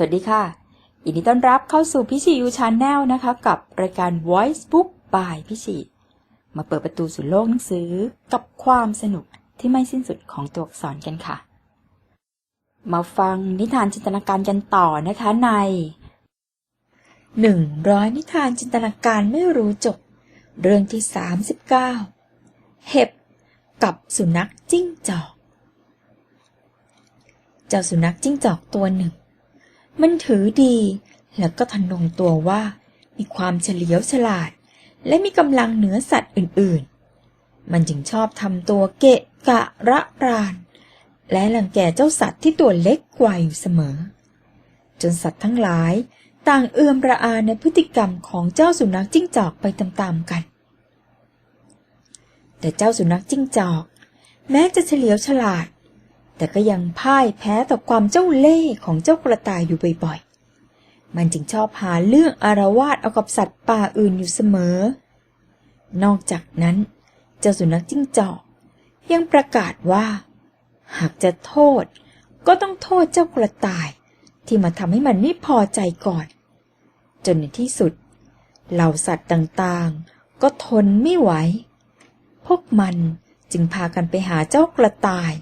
สวัสดีค่ะยินดีต้อนรับเข้าสู่พิชิยูชาแนลนะคะ กับรายการ Voice Book by พิชิมาเปิดประตูสู่โลกหนังสือกับความสนุกที่ไม่สิ้นสุดของตัวอักษรกันค่ะ มาฟังนิทานจินตนาการกันต่อนะคะในหนึ่งร้อยนิทานจินตนาการไม่รู้จบ เรื่องที่สามสิบเก้าเห็บกับสุนัขจิ้งจอก เจ้าสุนัขจิ้งจอกตัวหนึ่ง มันถือดี แล้วก็ทะนงตัวว่า มีความเฉลียวฉลาด และมีกำลังเหนือสัตว์อื่นๆ มันจึงชอบทำตัวเกะกะระราน และรังแก่เจ้าสัตว์ที่ตัวเล็กกว่าอยู่เสมอ จนสัตว์ทั้งหลายต่างเอื้อมระอาในพฤติกรรมของเจ้าสุนัขจิ้งจอกไปตามๆกัน แต่เจ้าสุนัขจิ้งจอก แม้จะเฉลียวฉลาด แต่ก็ยังพ่ายแพ้ต่อความเจ้าเล่ห์ของเจ้ากระต่ายอยู่บ่อยๆ มันจึงชอบหาเรื่องอารวาสเอากับสัตว์ป่าอื่นอยู่เสมอ นอกจากนั้น เจ้าสุนัขจิ้งจอก ยังประกาศว่า หากจะโทษ ก็ต้องโทษเจ้ากระต่ายที่มาทำให้มันไม่พอใจก่อน จนในที่สุด เหล่าสัตว์ต่างๆ ก็ทนไม่ไหว พวกมันจึงพากันไปหาเจ้ากระต่าย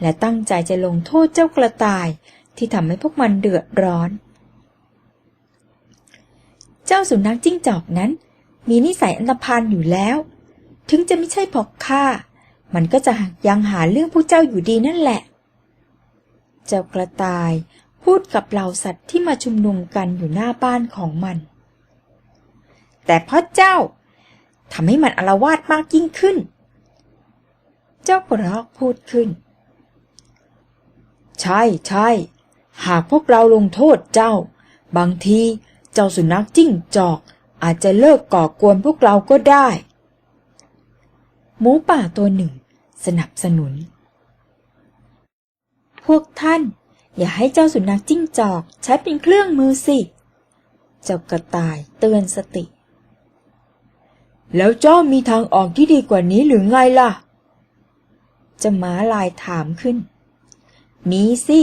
และตั้งใจจะลงโทษเจ้ากระต่ายที่ทำให้พวกมันเดือดร้อน เจ้าสุนัขจิ้งจอกนั้น มีนิสัยอันธพาลอยู่แล้ว ถึงจะไม่ใช่พอกฆ่ามันก็จะยังหาเรื่องพวกเจ้าอยู่ดีนั่นแหละ เจ้ากระต่ายพูดกับเหล่าสัตว์ที่มาชุมนุมกันอยู่หน้าบ้านของมัน แต่เพราะเจ้าทำให้มันอาละวาดมากยิ่งขึ้น เจ้ากระรอกพูดขึ้น ใช่ใช่หากพวกเราลงโทษเจ้า บางทีเจ้าสุนัขจิ้งจอก อาจจะเลิกก่อกวนพวกเราก็ได้ หมูป่าตัวหนึ่ง สนับสนุน พวกท่าน อย่าให้เจ้าสุนัขจิ้งจอกใช้เป็นเครื่องมือสิ เจ้ากระต่ายเตือนสติ แล้วเจ้ามีทางออกที่ดีกว่านี้หรือไงล่ะ จะม้าลายถามขึ้น มีสิ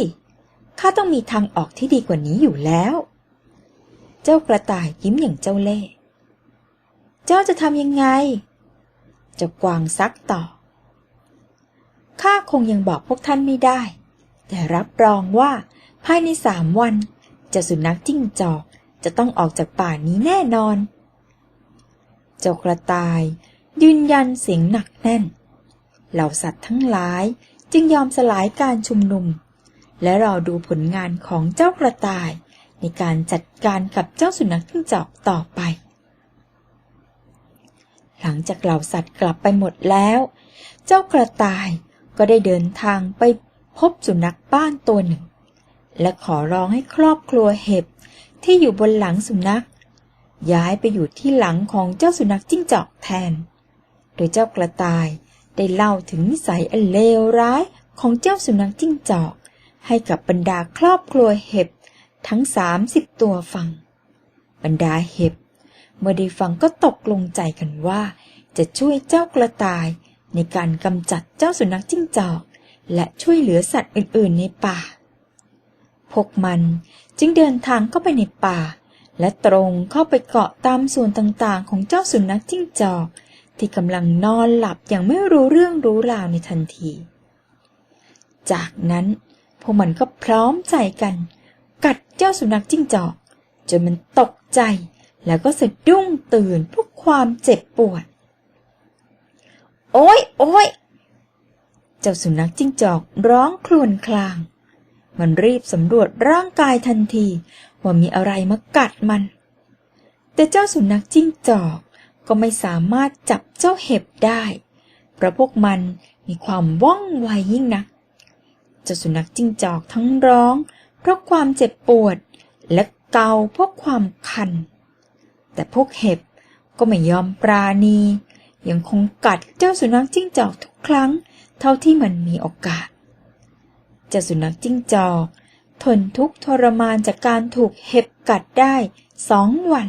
ข้าต้องมีทางออกที่ดีกว่านี้อยู่แล้ว เจ้ากระต่ายยิ้มอย่างเจ้าเล่ห์เจ้าจะทำยังไง เจ้ากวางซักต่อ ข้าคงยังบอกพวกท่านไม่ได้ แต่รับรองว่าภายในสามวันเจ้าสุนัขจิ้งจอกจะต้องออกจากป่านี้แน่นอน เจ้ากระต่ายยืนยันเสียงหนักแน่น เหล่าสัตว์ทั้งหลาย จึงยอมสลายการชุมนุม และรอดูผลงานของเจ้ากระต่าย ในการจัดการกับเจ้าสุนัขจิ้งจอกต่อไป หลังจากเหล่าสัตว์กลับไปหมดแล้ว เจ้ากระต่ายก็ได้เดินทางไปพบสุนัขบ้านตัวหนึ่ง และขอร้องให้ครอบครัวเห็บที่อยู่บนหลังสุนัข ย้ายไปอยู่ที่หลังของเจ้าสุนัขจิ้งจอกแทน โดยเจ้ากระต่าย ได้เล่าถึงนิสัยอันเลวร้ายของเจ้าสุนัขจิ้งจอก ให้กับบรรดาครอบครัวเห็บทั้งสามสิบตัวฟัง บรรดาเห็บ เมื่อได้ฟังก็ตกลงใจกันว่า จะช่วยเจ้ากระต่าย ในการกำจัดเจ้าสุนัขจิ้งจอก และช่วยเหลือสัตว์อื่นๆในป่า พวกมันจึงเดินทางเข้าไปในป่า และตรงเข้าไปเกาะตามส่วนต่างๆ ของเจ้าสุนัขจิ้งจอก ที่กำลังนอนหลับอย่างไม่รู้เรื่องรู้ราวในทันที จากนั้นพวกมันก็พร้อมใจกัน กัดเจ้าสุนัขจิ้งจอก จนมันตกใจ แล้วก็สะดุ้งตื่นเพราะความเจ็บปวด โอ้ยโอ้ยเจ้าสุนัขจิ้งจอกร้องครวญคราง มันรีบสำรวจร่างกายทันที ว่ามีอะไรมากัดมัน แต่เจ้าสุนัขจิ้งจอก ก็ไม่สามารถจับเจ้าเห็บได้ เพราะพวกมันมีความว่องไวยิ่งนักเจ้าสุนัขจิ้งจอกทั้งร้อง เพราะความเจ็บปวด และเกาเพราะความคัน แต่พวกเห็บก็ไม่ยอมปราณี ยังคงกัดเจ้าสุนัขจิ้งจอกทุกครั้ง เท่าที่มันมีโอกาส เจ้าสุนัขจิ้งจอก ทนทุกข์ทรมานจากการถูกเห็บกัดได้สองวัน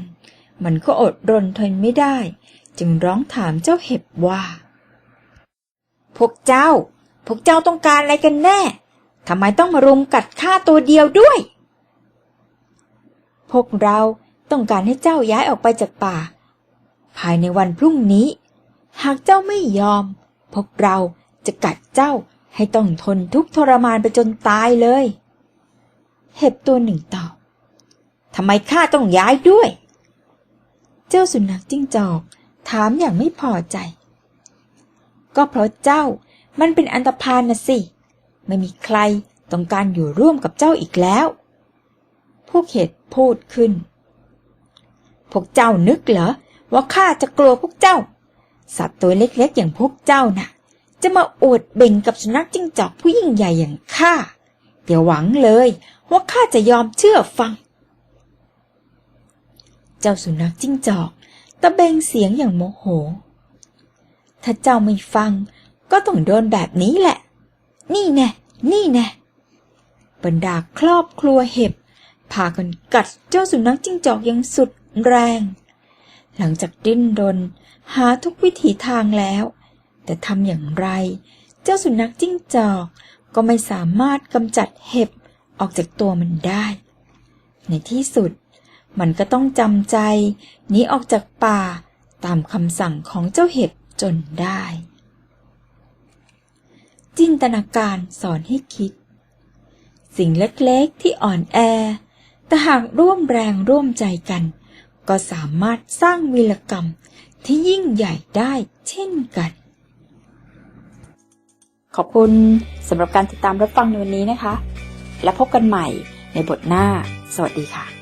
มันก็อดรนทนไม่ได้ จึงร้องถามเจ้าเห็บว่า พวกเจ้า พวกเจ้าต้องการอะไรกันแน่ทำไมต้องมารุมกัดข้าตัวเดียวด้วย พวกเราต้องการให้เจ้าย้ายออกไปจากป่า ภายในวันพรุ่งนี้ หากเจ้าไม่ยอม พวกเราจะกัดเจ้าให้ต้องทนทุกทรมานไปจนตายเลย เห็บตัวหนึ่งตอบทำไมข้าต้องย้ายด้วย เจ้าสุนัขจิ้งจอก ถามอย่างไม่พอใจ ก็เพราะเจ้ามันเป็นอันตพาลนะสิ ไม่มีใครต้องการอยู่ร่วมกับเจ้าอีกแล้ว พวกเห็ดพูดขึ้น พวกเจ้านึกเหรอว่าข้าจะกลัวพวกเจ้า สัตว์ตัวเล็กๆ อย่างพวกเจ้าน่ะ จะมาอวดเบ่งกับสุนัขจิ้งจอกผู้ยิ่งใหญ่อย่างข้าอย่าหวังเลยว่าข้าจะยอมเชื่อฟัง เจ้าสุนัขจิ้งจอก ตะเบงเสียงอย่างโมโห ถ้าเจ้าไม่ฟัง ก็ต้องโดนแบบนี้แหละ นี่แน่นี่แน่บรรดาครอบครัวเห็บพากันกัดเจ้าสุนัขจิ้งจอกอย่างสุดแรง หลังจากดิ้นรนหาทุกวิถีทางแล้ว แต่ทำอย่างไร เจ้าสุนัขจิ้งจอกก็ไม่สามารถกำจัดเห็บออกจากตัวมันได้ ในที่สุด มันก็ต้องจำใจหนีออกจากป่าตามคำสั่งของเจ้าเห็บจนได้ จินตนาการสอนให้คิด สิ่งเล็กๆที่อ่อนแอ แต่หากร่วมแรงร่วมใจกัน ก็สามารถสร้างวีรกรรมที่ยิ่งใหญ่ได้เช่นกัน ขอบคุณสำหรับการติดตามรับฟังในวันนี้นะคะ และพบกันใหม่ในบทหน้า สวัสดีค่ะ